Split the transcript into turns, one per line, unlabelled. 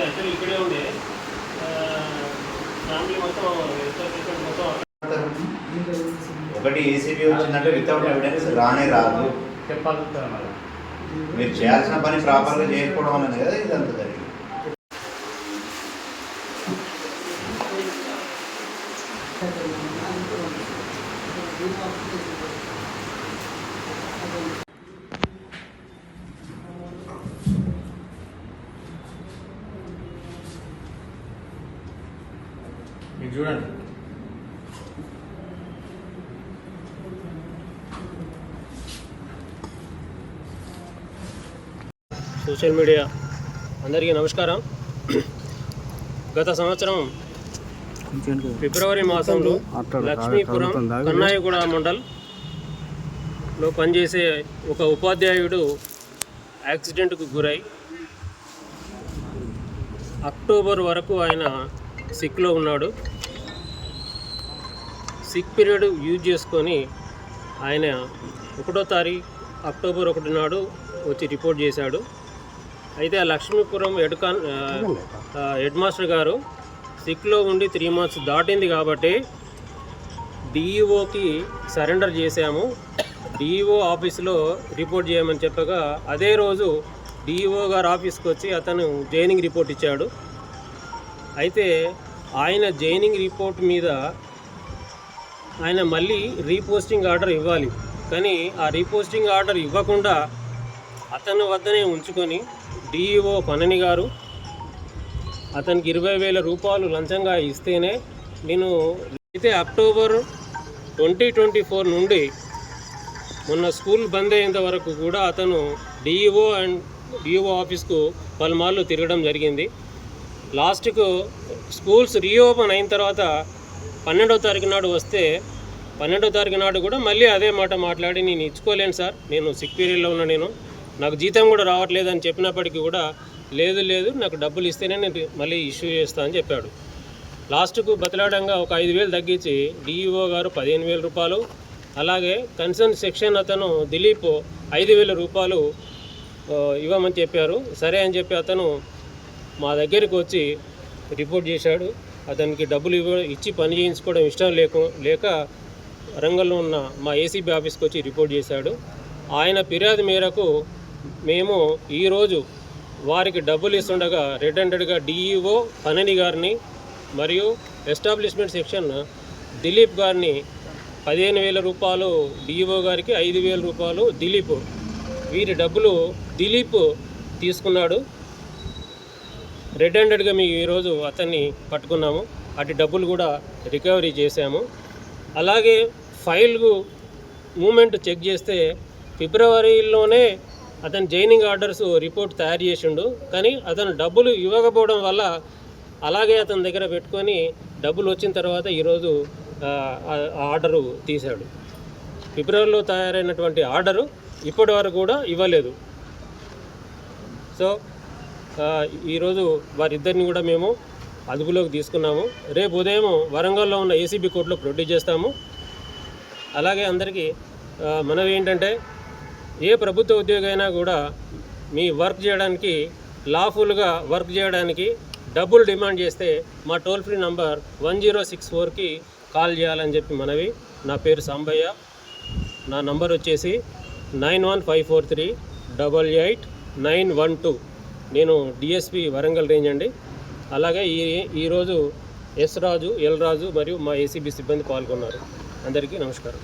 అది యాక్చువల్లీ ఇక్కడే ఉండే. ఫ్యామిలీ మొత్తం పేషెంట్ మొత్తం
ఒకటి ఏసీబీ వచ్చిందంటే వితౌట్ ఎవిడెన్స్ రానే రాదు.
చెప్పాలి
మీరు చేయాల్సిన పని ప్రాపర్గా చేయకపోవడం అన్నది కదా ఇదంతా జరిగింది.
మీరు చూడండి.
Social media. అందరికీ నమస్కారం. గత సంవత్సరం ఫిబ్రవరి మాసంలో లక్ష్మీపురం కన్నాయగూడ మండల్లో పనిచేసే ఒక ఉపాధ్యాయుడు యాక్సిడెంట్కు గురై అక్టోబర్ వరకు ఆయన సిక్లో ఉన్నాడు. సిక్ పీరియడ్ యూజ్ చేసుకొని ఆయన ఒకటో తారీఖు అక్టోబర్ ఒకటి నాడు వచ్చి రిపోర్ట్ చేశాడు. అయితే ఆ లక్ష్మీపురం ఎడ్కాన్ హెడ్ మాస్టర్ గారు సిక్లో ఉండి త్రీ మంత్స్ దాటింది కాబట్టి డిఈఓకి సరెండర్ చేశాము. డిఈఓ ఆఫీస్లో రిపోర్ట్ చేయమని చెప్పగా అదే రోజు డిఈఓ గారు ఆఫీస్కి వచ్చి అతను జైనింగ్ రిపోర్ట్ ఇచ్చాడు. అయితే ఆయన జైనింగ్ రిపోర్ట్ మీద ఆయన మళ్ళీ రీపోస్టింగ్ ఆర్డర్ ఇవ్వాలి. కానీ ఆ రీపోస్టింగ్ ఆర్డర్ ఇవ్వకుండా అతని వద్దనే ఉంచుకొని డిఈఓ పనని గారు అతనికి ఇరవై వేల రూపాయలు లంచంగా ఇస్తేనే నేను అయితే అక్టోబర్ ట్వంటీ ట్వంటీ ఫోర్ నుండి మొన్న స్కూల్ బంద్ అయ్యేంత వరకు కూడా అతను డిఈఓ అండ్ డిఈఓ ఆఫీస్కు పలుమార్లు తిరగడం జరిగింది. లాస్ట్కు స్కూల్స్ రీఓపెన్ అయిన తర్వాత పన్నెండవ తారీఖు నాడు వస్తే పన్నెండవ తారీఖు నాడు కూడా మళ్ళీ అదే మాట మాట్లాడి నేను ఇచ్చుకోలేను సార్. నేను సిక్ పీరియడ్లో ఉన్నా నేను. నాకు జీతం కూడా రావట్లేదు అని చెప్పినప్పటికీ కూడా లేదు లేదు. నాకు డబ్బులు ఇస్తేనే నేను మళ్ళీ ఇష్యూ చేస్తా అని చెప్పాడు. లాస్ట్కు బతిలాడంగా ఒక ఐదు వేలు తగ్గించి డిఈఓ గారు పదిహేను వేల రూపాయలు అలాగే కన్సర్న్ సెక్షన్ అతను దిలీప్ ఐదు వేల రూపాయలు ఇవ్వమని చెప్పారు. సరే అని చెప్పి అతను మా దగ్గరికి వచ్చి రిపోర్ట్ చేశాడు. అతనికి డబ్బులు ఇవ్వ ఇచ్చి పని చేయించుకోవడం ఇష్టం లేక లేక వరంగల్లో ఉన్న మా ఏసీబీ ఆఫీస్కి వచ్చి రిపోర్ట్ చేశాడు. ఆయన ఫిర్యాదు మేరకు మేము ఈరోజు వారికి డబ్బులు ఇస్తుండగా రెడ్ డిఈఓ పనని గారిని మరియు ఎస్టాబ్లిష్మెంట్ సెక్షన్ దిలీప్ గారిని పదిహేను వేల రూపాయలు డిఈఓ గారికి ఐదు వేల రూపాయలు దిలీప్ వీరి డబ్బులు దిలీప్ తీసుకున్నాడు. రెడ్ హ్యాండెడ్గా మేము ఈరోజు అతన్ని పట్టుకున్నాము. అటు డబ్బులు కూడా రికవరీ చేశాము. అలాగే ఫైల్కు మూమెంట్ చెక్ చేస్తే ఫిబ్రవరిలోనే అతను జైనింగ్ ఆర్డర్స్ రిపోర్ట్ తయారు చేసిండు. కానీ అతను డబ్బులు ఇవ్వకపోవడం వల్ల అలాగే అతని దగ్గర పెట్టుకొని డబ్బులు వచ్చిన తర్వాత ఈరోజు ఆ, ఆర్డరు తీశాడు. ఫిబ్రవరిలో తయారైనటువంటి ఆర్డరు ఇప్పటి వరకు కూడా ఇవ్వలేదు. సో ఈరోజు వారిద్దరిని కూడా మేము అదుపులోకి తీసుకున్నాము. రేపు ఉదయం వరంగల్లో ఉన్న ఏసీబీ కోర్టులో ప్రొడ్యూస్ చేస్తాము. అలాగే అందరికీ మనవి ఏంటంటే ఏ ప్రభుత్వ ఉద్యోగి అయినా కూడా మీ వర్క్ చేయడానికి లాఫుల్గా వర్క్ చేయడానికి డబ్బులు డిమాండ్ చేస్తే మా toll free number one zero six ఫోర్కి కాల్ చేయాలని చెప్పి మనవి. నా పేరు సాంబయ్య. నా నంబర్ వచ్చేసి nine one five four three double eight nine one two. నేను డిఎస్పి వరంగల్ రేంజ్ అండి. అలాగే ఈ ఈరోజు ఎస్ రాజు ఎల్ రాజు మరియు మా ఏసీబీ సిబ్బంది పాల్గొన్నారు. అందరికీ నమస్కారం.